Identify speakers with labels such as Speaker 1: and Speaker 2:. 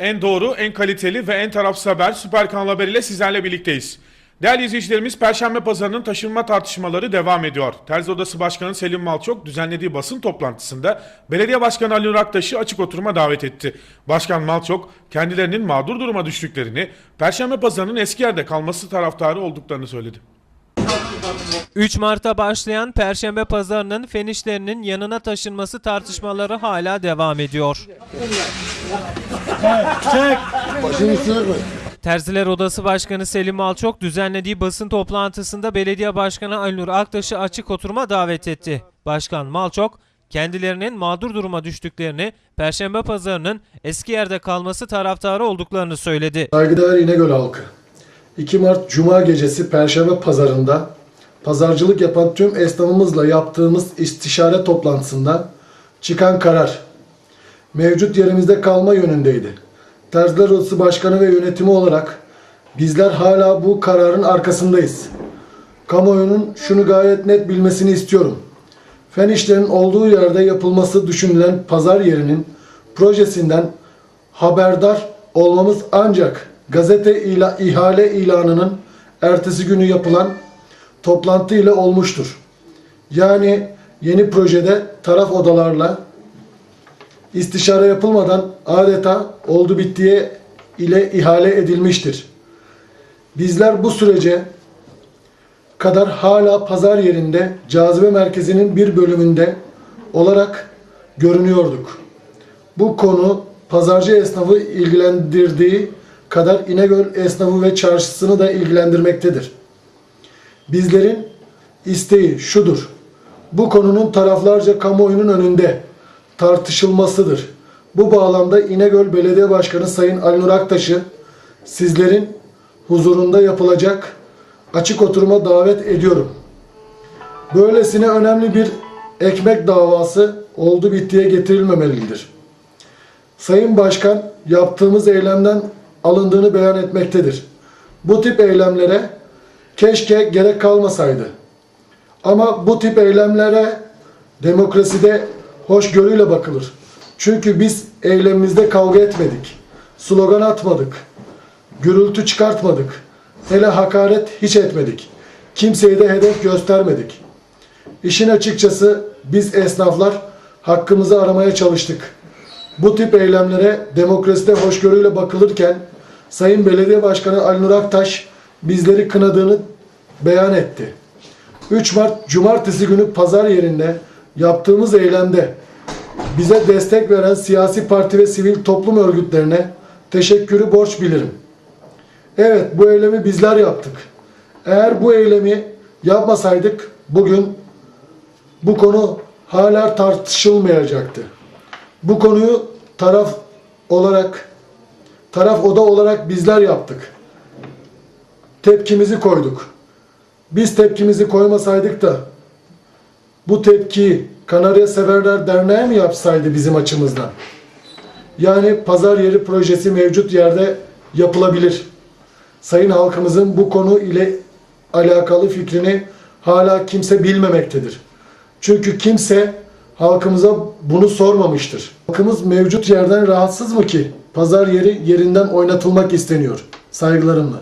Speaker 1: En doğru, en kaliteli ve en tarafsız haber Süper Kanal Haber ile sizlerle birlikteyiz. Değerli izleyicilerimiz Perşembe Pazarı'nın taşınma tartışmaları devam ediyor. Terzi Odası Başkanı Selim Malçok düzenlediği basın toplantısında Belediye Başkanı Ali Nur Aktaş'ı açık oturuma davet etti. Başkan Malçok kendilerinin mağdur duruma düştüklerini, Perşembe Pazarı'nın eski yerde kalması taraftarı olduklarını söyledi.
Speaker 2: 3 Mart'ta başlayan Perşembe pazarının fenişlerinin yanına taşınması tartışmaları hala devam ediyor.
Speaker 3: Başını üstüne koy.
Speaker 2: Terziler Odası Başkanı Selim Alçok düzenlediği basın toplantısında Belediye Başkanı Alinur Aktaş'ı açık oturuma davet etti. Başkan Malçok, kendilerinin mağdur duruma düştüklerini, Perşembe pazarının eski yerde kalması taraftarı olduklarını söyledi.
Speaker 3: Saygıdeğer İnegöl halkı. 2 Mart Cuma gecesi Perşembe pazarında pazarcılık yapan tüm esnafımızla yaptığımız istişare toplantısında çıkan karar mevcut yerimizde kalma yönündeydi. Terziler Odası Başkanı ve yönetimi olarak bizler hala bu kararın arkasındayız. Kamuoyunun şunu gayet net bilmesini istiyorum. Fen işlerinin olduğu yerde yapılması düşünülen pazar yerinin projesinden haberdar olmamız ancak gazete ila, ihale ilanının ertesi günü yapılan toplantı ile olmuştur. Yani yeni projede taraf odalarla istişare yapılmadan adeta oldu bittiye ile ihale edilmiştir. Bizler bu sürece kadar hala pazar yerinde cazibe merkezinin bir bölümünde olarak görünüyorduk. Bu konu pazarcı esnafı ilgilendirdiği kadar İnegöl esnafı ve çarşısını da ilgilendirmektedir. Bizlerin isteği şudur. Bu konunun taraflarca kamuoyunun önünde tartışılmasıdır. Bu bağlamda İnegöl Belediye Başkanı Sayın Ali Nur Aktaş'ı sizlerin huzurunda yapılacak açık oturuma davet ediyorum. Böylesine önemli bir ekmek davası oldu bittiye getirilmemelidir. Sayın Başkan yaptığımız eylemden alındığını beyan etmektedir. Bu tip eylemlere keşke gerek kalmasaydı. Ama bu tip eylemlere demokraside hoşgörüyle bakılır. Çünkü biz eylemimizde kavga etmedik. Slogan atmadık. Gürültü çıkartmadık. Hele hakaret hiç etmedik. Kimseye de hedef göstermedik. İşin açıkçası biz esnaflar hakkımızı aramaya çalıştık. Bu tip eylemlere demokraside hoşgörüyle bakılırken Sayın Belediye Başkanı Ali Nur Aktaş bizleri kınadığını beyan etti. 3 Mart Cumartesi günü pazar yerinde yaptığımız eylemde bize destek veren siyasi parti ve sivil toplum örgütlerine teşekkürü borç bilirim. Evet bu eylemi bizler yaptık. Eğer bu eylemi yapmasaydık bugün bu konu hala tartışılmayacaktı. Bu konuyu taraf olarak taraf oda olarak bizler yaptık. Tepkimizi koyduk. Biz tepkimizi koymasaydık da bu tepkiyi Kanarya Severler Derneği mi yapsaydı bizim açımızdan? Yani pazar yeri projesi mevcut yerde yapılabilir. Sayın halkımızın bu konu ile alakalı fikrini hala kimse bilmemektedir. Çünkü kimse halkımıza bunu sormamıştır. Halkımız mevcut yerden rahatsız mı ki pazar yeri yerinden oynatılmak isteniyor? Saygılarımla.